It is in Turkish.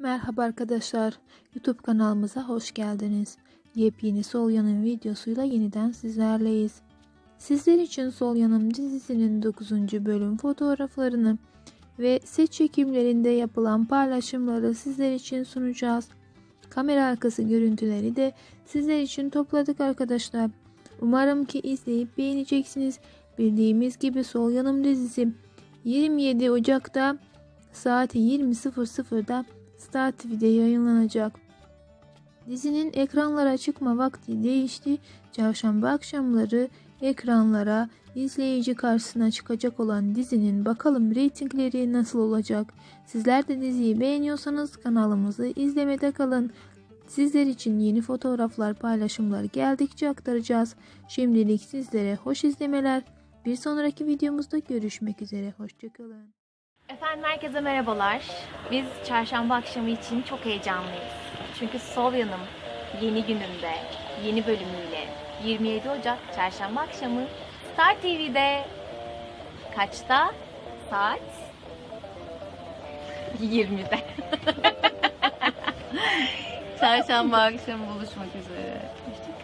Merhaba arkadaşlar, YouTube kanalımıza hoş geldiniz. Yepyeni Sol Yanım videosuyla yeniden sizlerleyiz. Sizler için Sol Yanım dizisinin 9. bölüm fotoğraflarını ve set çekimlerinde yapılan paylaşımları sizler için sunacağız. Kamera arkası görüntüleri de sizler için topladık arkadaşlar. Umarım ki izleyip beğeneceksiniz. Bildiğimiz gibi Sol Yanım dizisi 27 Ocak'ta saat 20.00'da Star TV'de yayınlanacak. Dizinin ekranlara çıkma vakti değişti. Çarşamba akşamları ekranlara izleyici karşısına çıkacak olan dizinin bakalım reytingleri nasıl olacak. Sizler de diziyi beğeniyorsanız kanalımızı izlemede kalın. Sizler için yeni fotoğraflar, paylaşımlar geldikçe aktaracağız. Şimdilik sizlere hoş izlemeler. Bir sonraki videomuzda görüşmek üzere. Hoşçakalın. Efendim herkese merhabalar. Biz çarşamba akşamı için çok heyecanlıyız. Çünkü Sol Yanım yeni gününde, yeni bölümüyle 27 Ocak çarşamba akşamı Star TV'de kaçta? Saat 20'de. çarşamba akşamı buluşmak üzere. Hoşçakalın.